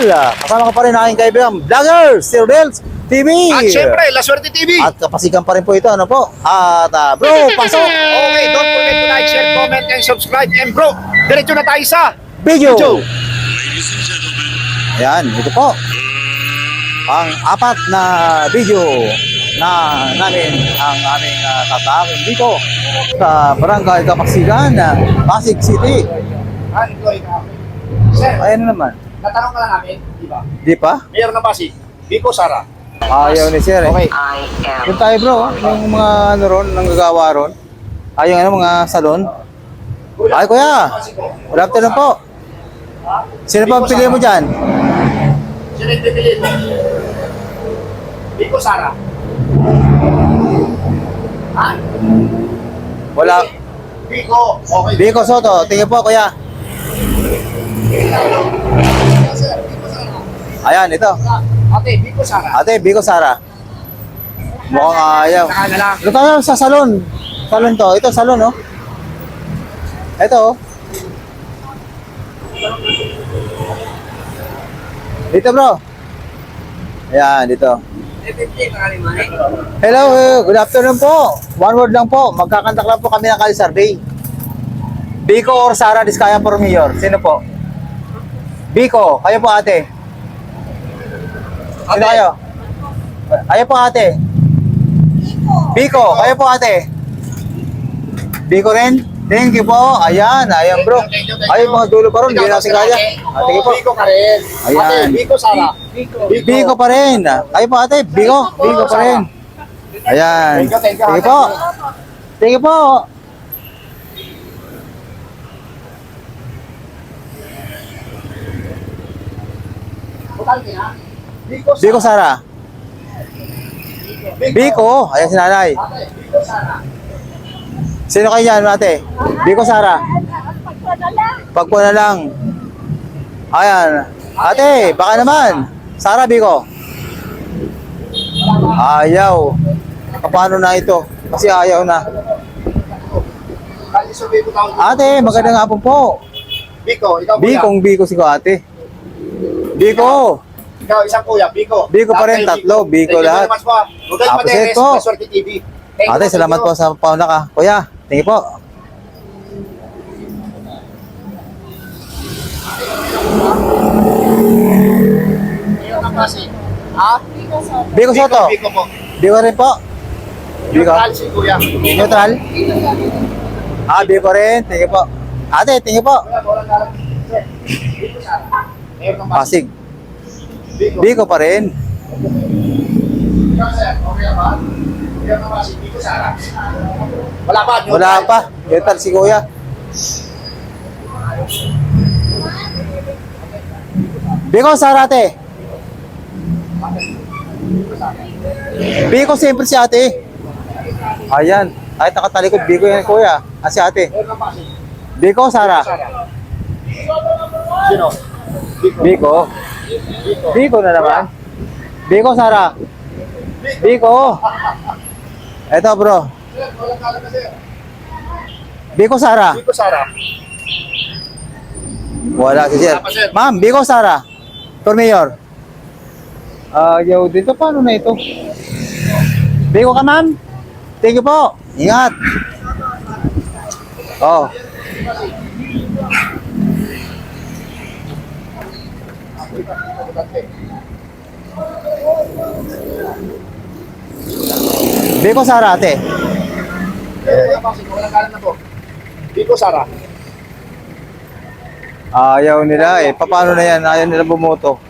Still, ah, kasama ko pa rin aking kaibigang vlogger, Sir Dels TV. At syempre, La Suerte TV. At kapasikan pa rin po ito, ano po? At ah, bro, pasok! Okay, don't forget to like, share, comment, and subscribe. And bro, diretso na tayo sa Video! video. Ayan, ito po. Ang apat na video na namin ang aming uh, tatakin dito sa Barangay Kapasigan, uh, Pasig City. Ayan na naman. Natanong ka na namin, di ba? Di pa? Mayor ng Pasig, Vico Sara. Ayaw ni Sir eh. Okay. Doon tayo bro, yung mga ano ron, nanggagawa ron. Ay, yung ano, mga salon. Ay, kuya. Good afternoon po. Sino pa ang pili mo dyan? Sino yung pipili mo? Vico Sara. Ha? Wala. Vico. Okay. Biko Soto, tingin po kuya. Vico Sara. Ayan, ito. Ate, Vico Sara. Ate, Biko Sara. Mukhang ayaw. Saka na lang. Ito tayo sa salon. Salon to. Ito, salon, oh. Ito, oh. Dito, bro. Ayan, dito. Hello, eh, good afternoon po. One word lang po. Magkakantak lang po kami ng Kali Survey. Biko or Sara Diskaya for Mayor? Sino po? Biko, kayo po ate. Sino kayo? Kayo po ate. Biko, kayo po ate. Biko rin? Thank you po. Ayan, ayan bro. Ay, mga dulo pa rin. Hindi natin kaya. ate. Ah, Tingin po. Vico ka rin. Ayan. Ate, Vico Sara. Vico. Biko pa rin. Kayo po ate. Biko. Biko pa rin. Ayan. Thank you, thank you, Thank you ate. po. Thank you po. Sara. Biko Sara. Biko. Ayan si nanay. Sino kayo yan ate? Biko Sara. Pagpo na lang. Ayan. Ate, baka naman. Sara Biko. Ayaw. Paano na ito? Kasi ayaw na. Ate, magandang hapon po. Vico, ikaw kuya. Bikong Biko si ko ate. Biko. Ikaw isang kuya, Vico. Biko pa rin, kayo, tatlo, Biko lahat. po. Huwag kayong Appreciate paderes, po. La Suerte TV. Thank Ate, salamat po sa pauna ka. Kuya, tingin po. Mayor ng Pasig. Ha? Biko Soto. Vico po. Biko rin po. Biko. Neutral si kuya. Neutral. Ah, Biko rin. Tingin po. Ate, tingin po. Kuya, Biko pa rin. Wala pa. Wala pa. Neutral si kuya. Biko, Sarate. Biko, siyempre si ate. Ayan. Kahit nakatalikod, Biko yan kuya. Ah, si ate. Biko, Sara. Vico. Biko. Biko na naman. Biko, Sara. Biko. Eto bro. Biko, Sara. Vico Sara. Wala si Sir. Ma'am, Biko, Sara. For Mayor. Ah, yo, dito paano na ito? Biko ka, ma'am? Thank you po. Ingat. Oh. Biko, Sara, ate. Walang na po. Vico Sara. Ayaw nila eh. Paano na yan? Ayaw nila bumoto.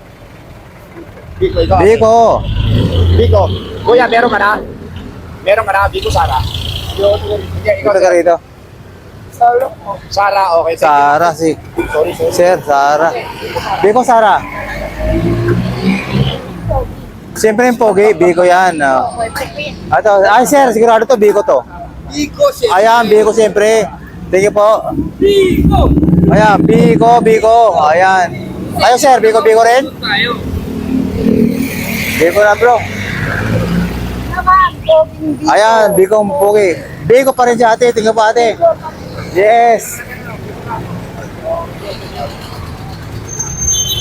Vico, ikaw. Biko. Vico. Kuya, meron ka na? Meron ka na, Vico Sara. Hindi, ikaw. Ito ka rito. Sara, okay. Sara, si Sorry, sorry. Sir, Sara. Biko, Sara. Siyempre yung pogi, Biko yan. Ato, ay sir, sigurado to, Biko to. Vico, sir. Ayan, Biko siyempre. Thank you po. Biko! Ayan, Biko, Biko. Ayan. Ayo sir, Biko, Biko rin? Biko na bro. Ayan, Biko ang pogi. Biko pa rin si ate, tingnan po ate. Yes.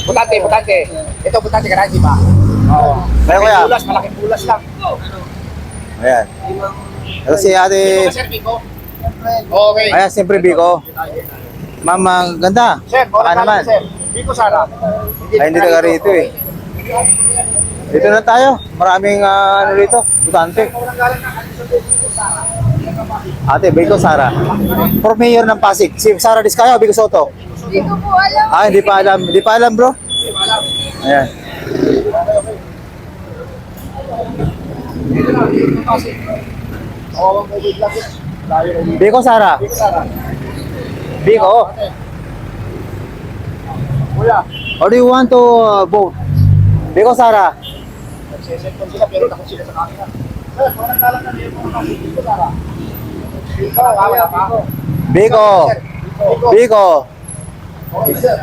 Butante, butante. Ito, butante ka na, di ba? Oo. Kaya, kuya. Pulas, malaking pulas lang. Ayan. Ito si ate, Biko. Okay. ayan, siyempre Biko. Ma'am, ang ganda. Sir, Baka naman. Sir, Biko Sara. Ay, hindi taga rito eh. Dito na tayo. Maraming ah, ano rito. Butante. Ate, Biko Sara. For mayor ng Pasig. Si Sara Discaya o Biko Soto? Hindi ko po alam. Ah, hindi pa alam. Hindi pa alam, bro. Ayan. Eh. Layo na dito. Biko Sara. Biko Sara. Biko. Kuya, Or do you want to uh, vote? Biko Sara. nagsisetong sila pero takot sila sa kanila. Sir, walang dalang na mga kasi. Biko Sara. Biko, pa. Biko. Biko. Biko. Okay, sir.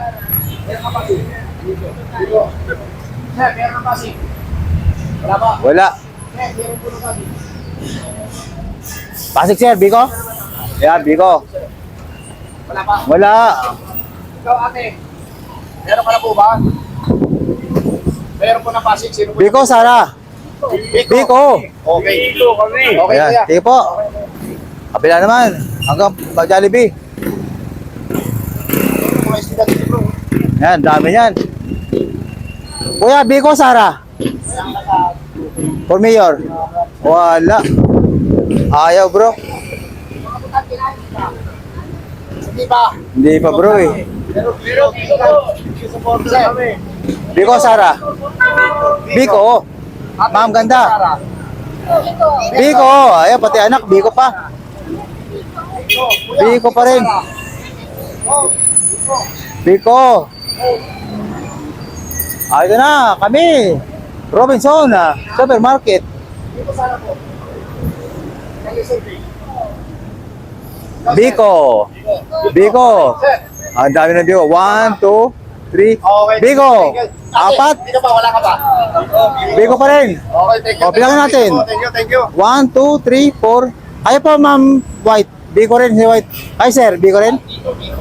Meron ka kasi. Biko. Biko. Sir, meron ka kasi. Wala ba? Wala. Sir, meron po na kasi. Pasig sir, Biko. Ayan, Biko. Wala pa. Wala. Ikaw ate, meron ka na po ba? Meron po na pasig, sino po? Biko Sara. Biko. Okay. Biko kami. Okay, Ayan, kuya. sige po. Kabila naman. Hanggang Jollibee. Mga estudyante bro. Yan, dami yan. Kuya, Biko Sara. For mayor. Wala. Ayaw bro. Hindi ba? Hindi pa bro eh. Biko Sara. Biko. Ma'am, ganda. Biko. Ayan, pati anak, Biko pa. Biko pa rin. Biko. Ah, ito na, kami. Robinson, ah, supermarket. Biko. Kaya. Biko. Ang dami na Biko. One, two, three. Biko. Apat. Dito pa, wala ka pa. Biko pa rin. Okay, thank you. O, bilangin natin. Thank you, thank you. One, two, three, four. Kayo po, ma'am White. Biko rin si White. Ay, sir, Biko rin?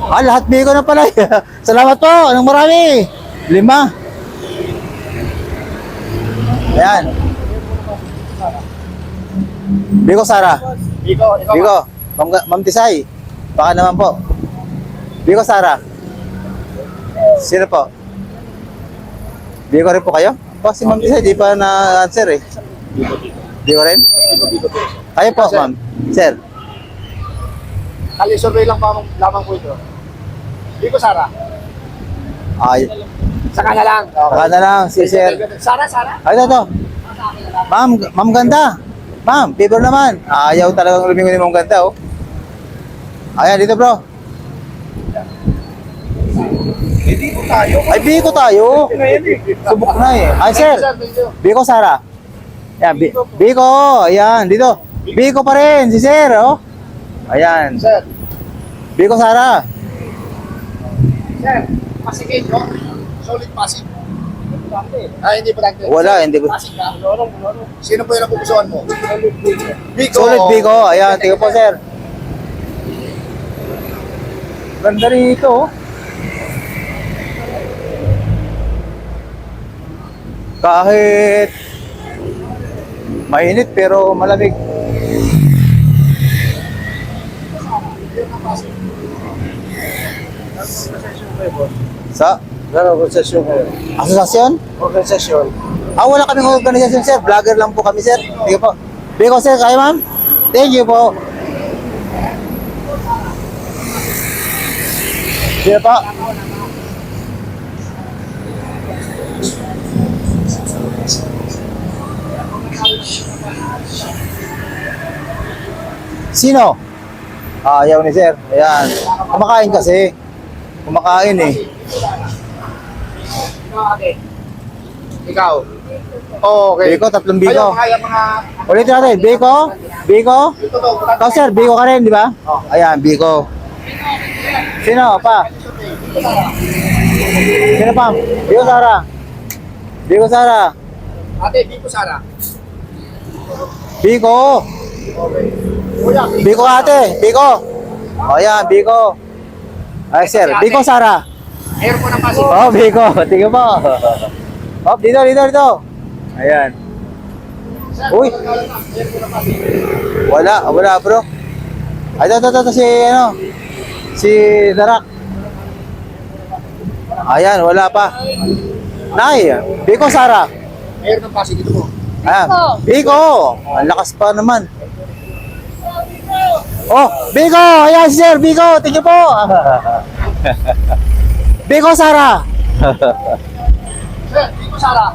Ah, lahat Biko na pala. Salamat po. Anong marami? Lima. Ayan. Biko Sara. Biko, Biko. Ma'am, Ma'am Tisay. Baka naman po. Biko Sara. Sino po? Biko rin po kayo? Po, si Ma'am Tisay, di pa na-answer eh. Biko rin? Biko, Biko, Biko. Kayo po, ma'am. Sir. Kali survey lang pa lamang po ito. Biko Sara. Ay, Saka na lang. baka na lang si Sir. Sara, Sara. Ay, ito, ito. Ma'am, ma'am ganda. Ma'am, favor naman. Ayaw talagang lumingon ni ma'am ganda, oh. Ayan, dito bro. Hindi po tayo. Ay, biko tayo. Subok na eh. Ay, sir. Biko, Sara. Ayan, bi Biko. Ayan, dito. Biko pa rin, si Sir, oh. Ayan. Sir. Biko, Sara. Sir, pasigin ko. Solid pasig. Ah, hindi pa. Wala, hindi ko- Pasig ka. Sino po yung napupusuan mo? Biko. Solid Biko. Ayan, tingnan po, Sir. Ganda rito, oh. Kahit mainit pero malamig. Sa Ano organisasyon ko? asosasyon? Organisasyon. Ah, wala kaming organisasyon, sir. Vlogger lang po kami, sir. Sige po. Biko, sir. Kaya, ma'am? Thank you po. Sige po. Sino? Ah, ayaw ni sir. Ayan. Kumakain kasi. Kumakain eh. Ikaw. Oh, okay. Biko, tatlong biko. Ayun, mga, mga... Ulitin natin. Biko? Biko? Ikaw sir, Biko ka rin, di ba? Ayan, Biko. Sino pa? Sino pa? Biko Sara. Biko Sara. Ate, Biko Sara. Biko. Biko ate. Biko. O yan, Biko. Ay, sir. Biko Sara. Mayor po ng Pasig. Oh, Biko. Tingnan mo. Oh, dito, dito, dito. Ayan. Uy. po. Wala, wala bro. Ay, ito, ito, ito, si, ano, si Darak. Ayan, wala pa. Nay, Biko Sara. Mayor ng Pasig, ito po. Ah, Biko. Ang lakas pa naman. Oh, Biko! Ayan, sir, Biko. Tingnan po. Biko Sara. Sir, Biko Sara.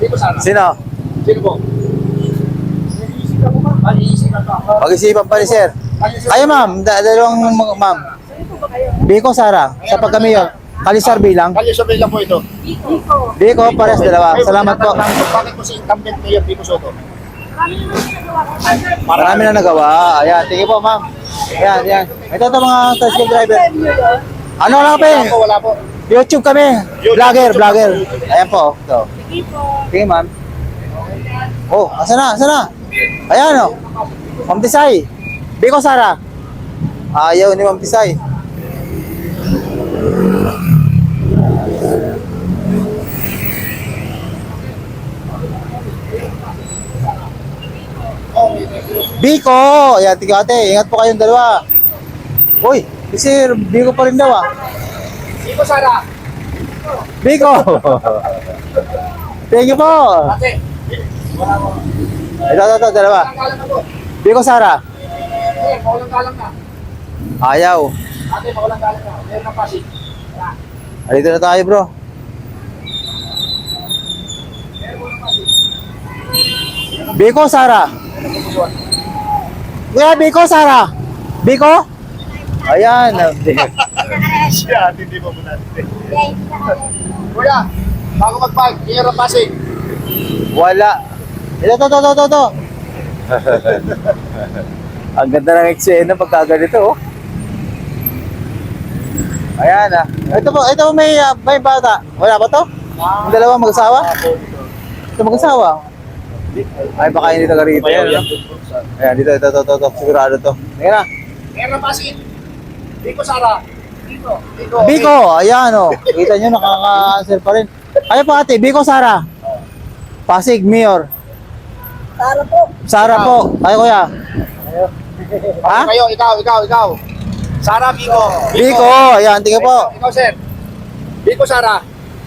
Biko Sara. Sino? Sino po? Pag-isipan pa ni sir. Ay, ma'am. Da- dalawang ma'am. Biko Sara. Sa pagkamayor. Kalisar bilang. Kalye survey lang po ito. Biko, pares dalawa. Salamat po. Bakit po si incumbent mayor Biko Soto? Marami na nagawa. Ayan, tingin po, ma'am. Ayan, ayan. Ito ito mga tricycle driver. Ano lang Wala eh? po, wala po. YouTube kami. Vlogger, vlogger. Ayan po. Ito. Tingin, ma'am. Oh, asa na, asa na? Ayan, oh. Ma'am Tisay. Biko Sara. Ayaw ni Ma'am Tisay. Biko! Ayan, tingin ate. Ingat po kayong dalawa. Uy, si Sir, Biko pa rin daw ah. Biko Sara. Biko! Thank you po! Ate. Ito, ito, ito, dalawa. Na. Biko Sara. Ate, mawalang galang na. Ayaw. Ate, mawalang galang na. Mayor ng Pasig. Alito na tayo bro. Biko Sara. Kuya, Biko Sara. Biko? Ayan. Siya, hindi po po natin. Kuya, bago mag-park, ng Pasig. Wala. Ito, ito, ito, ito, ito. Ang ganda ng eksena pagka ganito, oh. Ayan ah. Ito po, ito po may, ah, may bata. Wala ba to? Yung dalawa mag-asawa? Ito mag-asawa. Ay, baka hindi taga rito. Ayan, ano? Ayan, dito, ito, ito, ito, ito. Sigurado to. Tingnan na. Mayor ng Pasig. Biko Sara. Biko. Biko. Biko, ayan oh. Kita nyo, nakaka-answer pa rin. Ayan po ate, Biko Sara. Pasig, Mayor. Para po. Sara po. Ay, kuya. Ha? Ha? Kayo, ikaw, ikaw, ikaw. Sara, Biko. Biko, ayan, tingnan po. Ikaw, ikaw, sir. Biko Sara.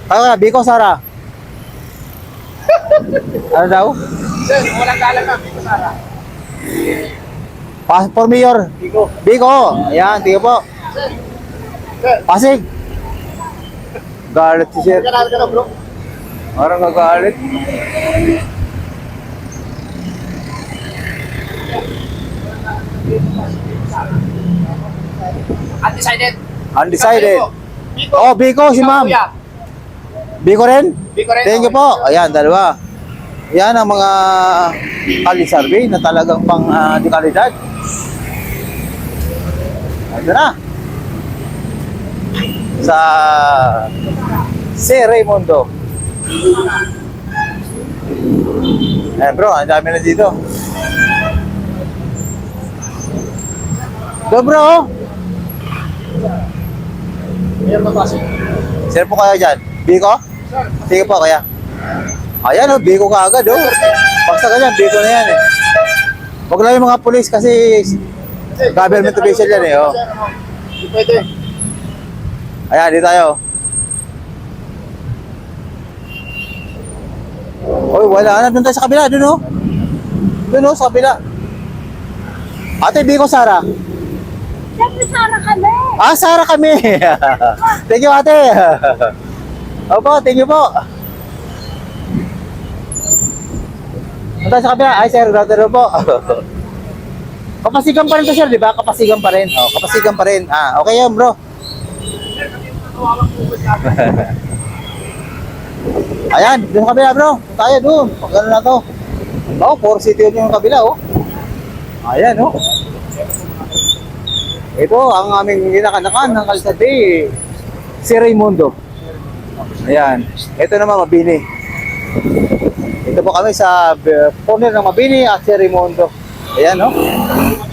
Ay, kuya, Biko Sara. Ano daw? Sir, walang galang na. Biko Sara. Pa for Mayor. Biko. Biko, ayan, tingnan po. Sir. Sir. Pasig. Galit si Sir. Kailangan ka na, bro. Parang gagalit. Undecided. Undecided. Biko. Oh, Biko, si ma'am. Biko rin? Biko rin. Thank you po. Ayan, dalawa. Yan ang mga kali survey na talagang pang uh, dekalidad. Ito na. Sa si Raymondo. Eh bro, ang dami na dito. Go bro. Sino po kayo dyan? Biko? Sige po, kaya. Ayan, oh, biko ka agad, oh. Basta ganyan, biko na yan, eh. Huwag lang yung mga polis kasi Government official yan, eh, oh. Pwede. Ayan, dito tayo. Oy, wala na. Doon tayo sa kabila, doon, oh. Doon, oh, sa kabila. Ate, Biko, Sara. Siyempre sana kami. Ah, Sara kami. thank you, ate. Opo, thank you po. Tayo sa kabila. Ay, sir, brother po. Kapasigan pa rin to, sir, di ba? Kapasigan pa rin. Oh, kapasigan pa rin. Ah, okay yan, bro. Ayan, doon sa kabila, bro. Tayo doon. Pag na to. Oh, four city yun yung kabila, oh. Ayan, oh. Ito ang aming ginakanakan ng kalsade. Si Raymundo. Ayan. Ito naman Mabini. Ito po kami sa uh, corner ng Mabini at si Raymundo. Ayan, no?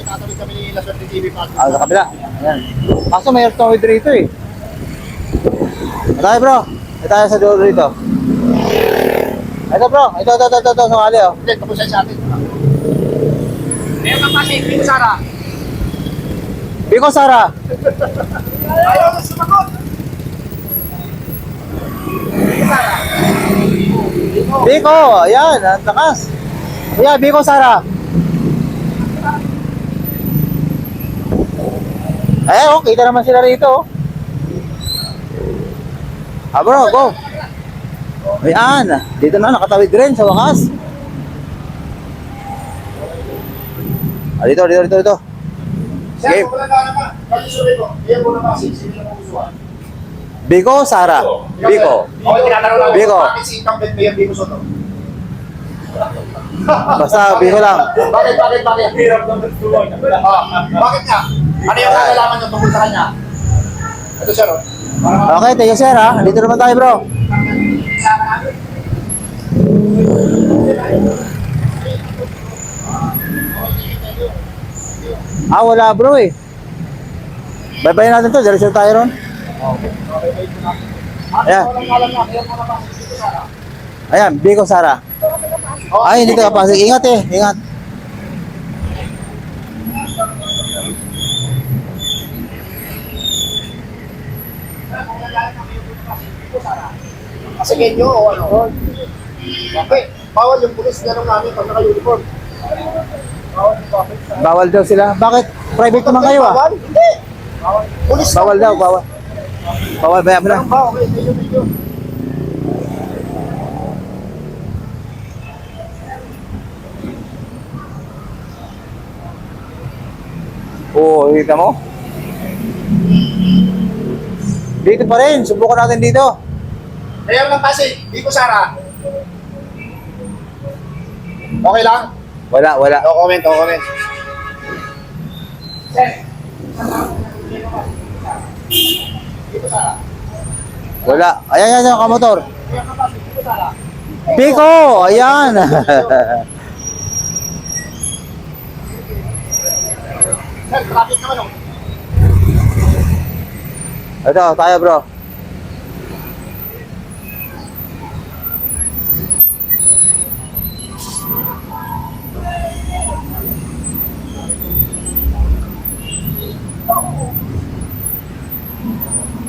Tatabi kami ni La Suerte TV. Ah, sa kabila. Ayan. Kaso may airtowid rito eh. Ito tayo bro. Tayo sa dulo rito. Ito bro. Ito, ito, ito, ito, ito, sumali oh. Hindi, tapos sa atin. Mayor ng Pasig, Biko Sara. Biko Sara. Ayaw na sumagot. Biko, ayan, ang takas. Ayan, Biko Sara. Ayan, oh, kita naman sila rito. oh. Ah bro, go. Ayan, dito na, nakatawid rin sa wakas. Ah, dito, dito, dito, dito. Game. kung wala ka naman, pag-isulit ko, Mayor po ng Pasig, sino yung magustuhan? Biko, Sara. Biko. Okay, tinatanong lang. Biko. Bakit si incumbent Mayor Biko Soto? Basta Biko lang. Bakit, bakit, bakit? Hirap ng tulog. Ah, bakit nga? Ano yung kakalaman niyo tungkol sa kanya? Ito, sir. oh. Okay, thank you sir ha. Dito naman tayo bro. Ah, wala bro eh. Bye-bye natin to. Diretso tayo ron. Ayan. Na. Ayan, Biko Sara. Ay, dito ka pasig. Ingat eh. Ingat. Kasi genyo o ano? Bakit? Bawal yung pulis ganun namin pag naka-uniform. Bawal daw sila. Bakit? Private naman kayo ah. Bawal? Hindi. Bawal daw, bawal. Bawal, bayan mo na. Okay, medyo medyo. Oo, kita mo? Dito pa rin. Subukan natin dito. Mayor ng Pasig, Biko Sara. Okay lang? Wala, wala. No comment, no comment. Sir. Wala. Ayan, ayan, ayan, kamotor. Mayor ng Pasig, Biko Sara. Pico! Ayan! Oh. Ito, tayo bro.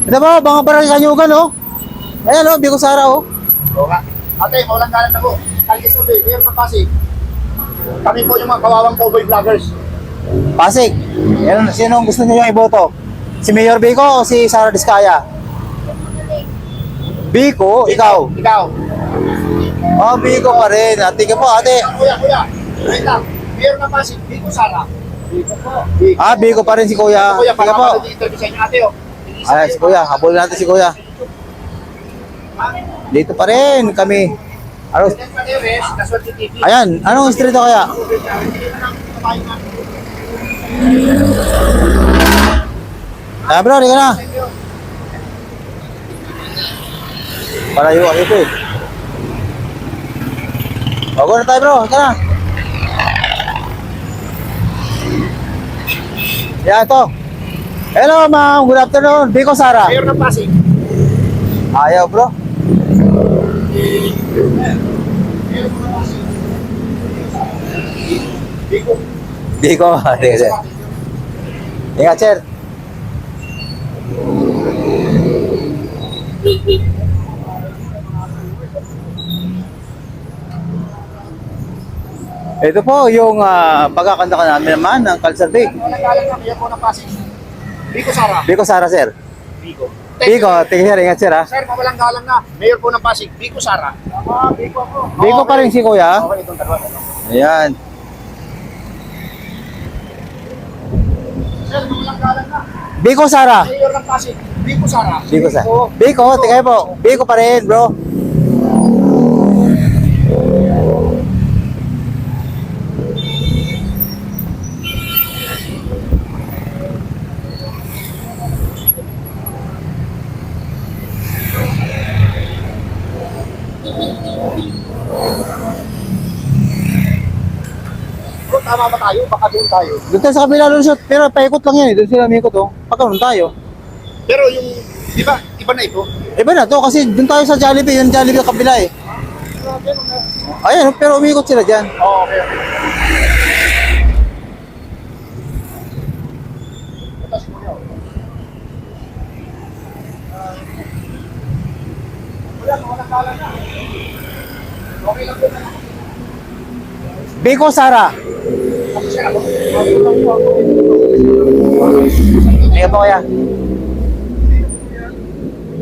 Ito ba, mga barangay kanyugan oh. Ayan oh, Biko Sara oh. Oo nga. Ate, maulang galang na po. Kalkis na Mayor ng Pasig. Kami po yung mga kawawang cowboy vloggers. Pasig. Yan, sino ang gusto niyo yung iboto? Si Mayor Biko o si Sara Diskaya? Biko, ikaw. Ikaw. Oh, Biko pa rin. Ate ka po, ate. Kuya, kuya. Wait lang. Mayor ng Pasig, Biko Sara. Biko po. Biko. Ah, Biko pa rin si Kuya. Kuya, Tika po. pagkakapag interview sa inyo ate oh. Ay, si Kuya. Habol natin si Kuya. Dito pa rin kami. Ayan, anong street kaya? Ah, bro, di ka na. Palayo ka dito eh. Bago na tayo bro, ika na. Yan ito. Hello ma'am, good afternoon. Biko Sara. Mayor ng Pasig. Ayaw bro. Biko. Biko. Sige, sige. Ingat sir. Ito po yung uh, pagkakanta ka namin naman ng Kalsardig. Walang galang na, po ng Pasig. Biko Sara. Biko Sara sir. Biko. Biko, tingin sir, ingat sir ha. Sir, mawalang galang na. Mayor po ng Pasig, Biko Sara. Ah, Biko po. Biko pa rin si kuya. Okay, itong dalawa. Ayan. Sir, mawalang galang na. Biko Sara. Mayor ng Pasig, Biko Sara. Biko Sara. Biko, tingin po. Biko pa rin bro. Tayo? Baka doon tayo. Doon tayo sa kabila lusot. Pero paikot lang yan eh. Doon sila umikot oh. Pagkaroon tayo. Pero yung, di ba, iba na ito? Iba na to kasi doon tayo sa Jollibee. Yung Jollibee kabila eh. Ayan, pero umikot sila dyan. Oo, okay, okay. Ito si Tingnan po kaya.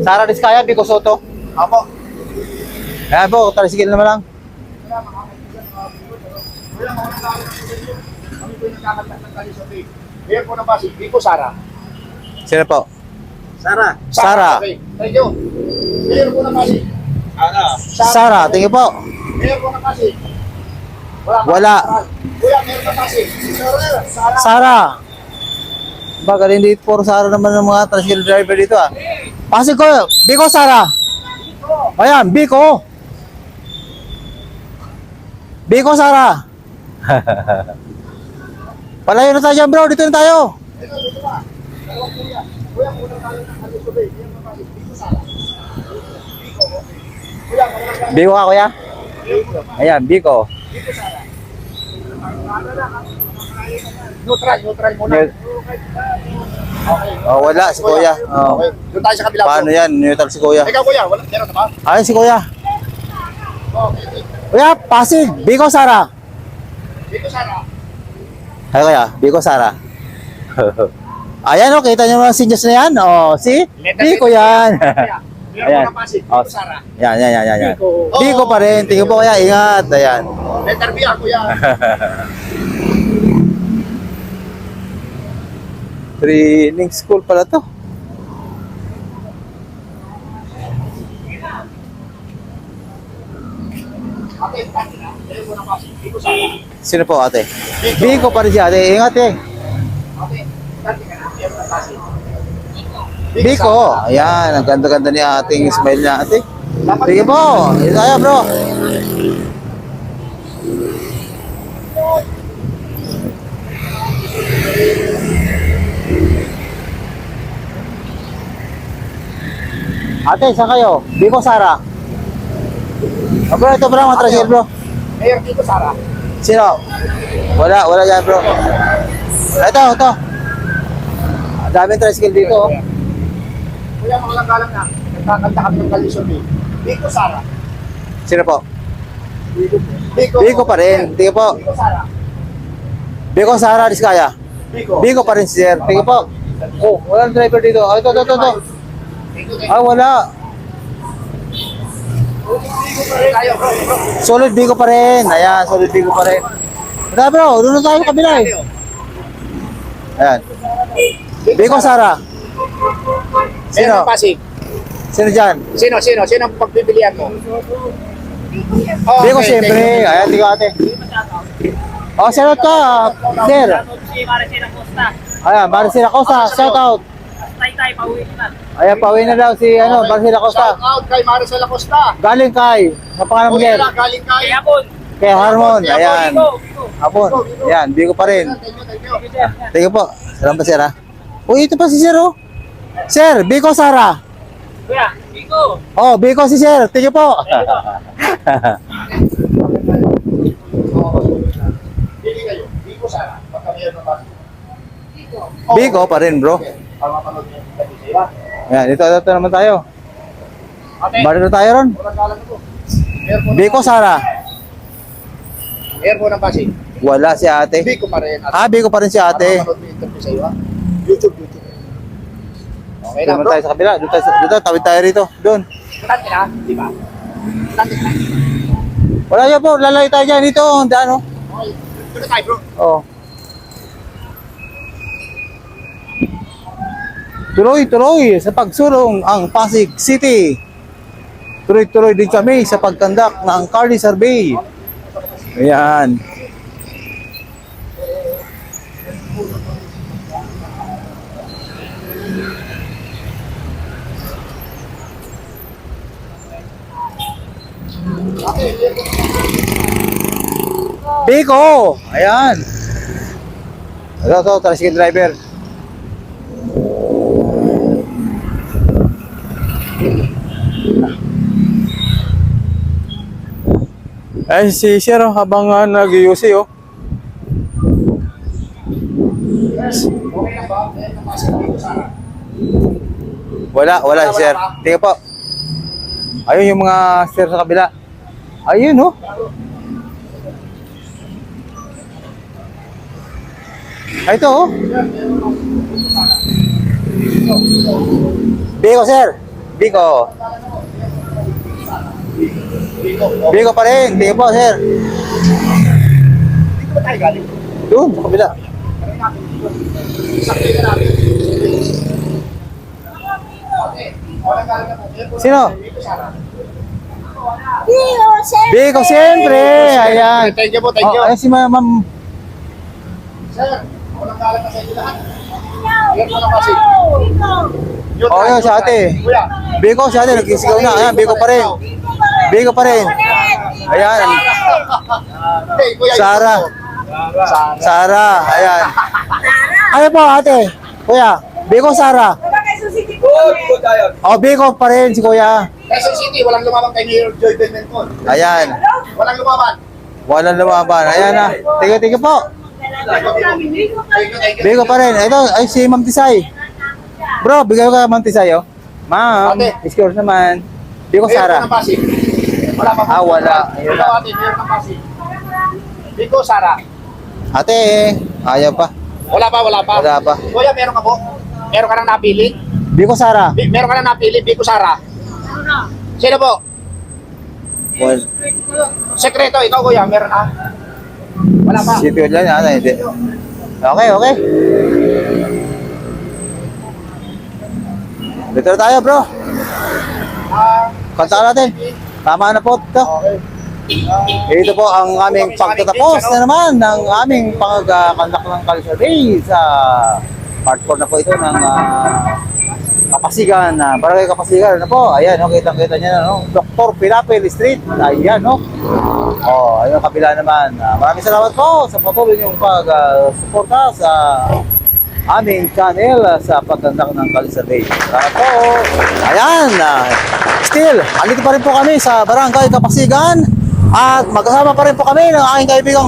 Sara Diskaya, Biko Soto. Apo. Ayan po, talisigil naman lang. Mayor po ng Pasig, Biko Sara. Sino po? Sara. Sara. Okay. Thank you. Mayor po ng Pasig. Sara. Sara, tingin po. Mayor po ng Pasig. Wala. Sara. Sara. Sara. Baga, hindi puro Sara naman ng mga tricycle driver dito ah. Pasig ko, Biko Sara. Ayan, Biko. Biko Sara. Palayo na tayo bro, dito na tayo. Biko ka kuya? Ayan, Biko. Neutral, neutral muna. Neut- Okay. Oh, wala, si kuya. Oh. Okay. Doon tayo sa kabila. Paano yan? Neutral si kuya. Ikaw kuya, wala, meron na ba? Ayun si kuya. Okay, okay. Kuya, Pasig, Biko Sara. Biko Sara. Ay kuya, Biko Sara. Ayan o, kita niyo mga sinyas na yan. O, si Biko yan. Meron Ayan. na Pasig, Oh. Biko pa rin. Tingnan po kaya, ingat. Ayan. Letter B ah, kuya. Training school pala to. Sino po ate? Biko. Pa rin si ate. Ingat eh. Biko. Ayan, ang ganda-ganda ni ating smile niya ate. Sige po. Tayo bro. Ate, saan kayo? Biko Sara. Oh, bro, ito bro, mga tricycle bro. Mayor Biko Sara. Sino? Wala, wala dyan bro. Ito, ito. Ang daming tricycle dito. oh. Kuya, mga langgalang na. Nagkakanta kami ng kalisyon eh. Biko Sara. Sino po? Biko. Biko pa rin. Tingnan po. Biko Sara. Biko Sara Diskaya. Biko. Biko pa rin si Sir. Tingnan po. Oh, walang driver dito. Oh, ito, ito, ito, ito. Ah, wala. Solid Biko pa rin. Ayan, solid Biko pa rin. Tara bro, doon na tayo sa kabila eh. Ayan. Biko Sara. Sino? Sino? Pasig. Sino dyan? Sino, sino? Sino ang pagbibilihan mo? Oh, Biko okay, siyempre. Ayan, tingnan ate. Oh, shout out ka, Sir. Si Maricina Costa. Ayan, Maricela Costa, shout out. Tay tay, pauwi na. Ayan, pauwi na daw si ano, Maricela Costa. Shout out kay Maricel Acosta. Galing kay, sa pangalan mo Sir. galing kay... Kaya po. Kay Harmon, ayan. Hapon, ayan, Biko pa rin. Thank you, po. Salamat sir ha. Uy, ito pa si sir oh. Sir, Biko Sara. Kuya, Iko. Oh, Biko si sir. Thank you po. Pili kayo. Biko Sara. Pasig. Biko pa rin bro. Okay. Ang mapanood niyo. Ayan, ito, ito naman tayo. Ate, Bari na tayo ron. Biko Sara. Po ng Pasig. Wala si ate. Biko pa rin. Ah, Biko pa rin si ate. Ano interview sa iyo, ha? YouTube, YouTube. Okay na, bro. tayo sa kabila. Doon tayo, sa- dito, tawid tayo rito. Doon. Tante na, di ba? Tante na. Wala yan po. Lalay tayo dyan dito. Ang daan oh. Okay. Tuloy tayo, bro. Oh. Tuloy-tuloy sa pagsulong ang Pasig City. Tuloy-tuloy din kami sa pagkandak ng Carly Survey. Ayan. Biko! Ayan. Ito, ito, tricycle driver. Ay, si Sir, oh, habang uh, nag-UC, oh. Wala, wala, si Sir. Tingnan po. Ayun yung mga Sir sa kabila. Ayun, oh. Ay, ito, oh. Biko, Sir. Biko. Biko pa rin. Tingnan po, Sir. Dito ba tayo galing? Doon, sa kabila. Sino? Dio, siyempre. Biko, siyempre. Ayan. Thank you po, thank you. Oh, ayun si Ma- Ma'am. Sir, walang galing na sa inyo lahat. Pasig. ikaw. Yun, Oh, yun, sa ate. Biko, si ate, nagkisigaw na. Ayan, Biko pa rin. Biko pa rin. Ayan. Sara. Sara. Ayan. Ano po, ate? Kuya, Biko, Sara. Oh, Biko pa rin si Kuya. Quezon City, walang lumabang kay Mayor Joy Benventon. Ayan. Walang lumaban. Walang lumaban. Ayan na. Tingnan, tingnan po. Biko pa rin. Ito, ay si Ma'am Tisay. Bro, bigay ko ka Ma'am Tisay, oh. Ma'am, Ate. scores naman. Po Sara. Pasig. Wala pa. Ah, wala. Ayun na. ate, Mayor ng Pasig. Biko, Sara. Ate, ayaw pa. Wala pa, wala pa. Wala pa. Kuya, meron ka po? Meron ka nang napili? Biko, Sara. Bi- Meron ka nang napili, Biko, Sara. Sino po? Well, Sekreto, ikaw kuya, meron ah. Wala pa. City Hall yan, ano, hindi. Okay, okay. Dito na tayo, bro. Ah, Kanta natin. Tama na po ito. okay. Ito po ang aming pagtatapos na naman ng aming pagkandak ng Day sa part 4 na po ito ng ah, Kapasigan, na Barangay Kapasigan na po. Ayan, no, kitang-kita niyo na, no? Dr. Pilapil Street. Ayan, no? Oh, ayun ang kabila naman. Ah, maraming salamat po sa patuloy niyong pag-suporta sa aming channel sa pagkandak ng Day. Salamat po. Ayan, ah, still, andito pa rin po kami sa Barangay Kapasigan. At magkasama pa rin po kami ng aking kaibigang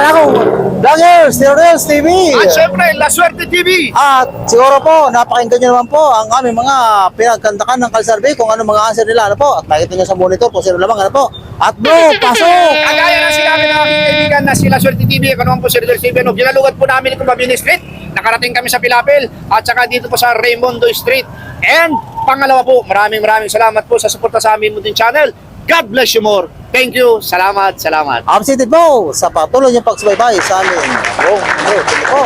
Rago Vloggers, Terodels TV. At syempre, La Suerte TV. At siguro po, napakinggan nyo naman po ang aming mga pinagkantakan ng Kalsarbe kung ano mga answer nila, ano po. At makikita nyo sa monitor kung sino lamang, ano po. At bro, pasok! Kagaya ng sinabi ng aking kaibigan na si La Suerte TV, ako naman po si Rodel Steven. Ginalugat po namin itong Mabini Street. Nakarating kami sa Pilapil at saka dito po sa Raymondo Street. And pangalawa po, maraming maraming salamat po sa suporta sa aming munting channel. God bless you more. Thank you. Salamat, salamat. Updated po sa patuloy niyong pagsubaybay sa buong mundo. Sige po.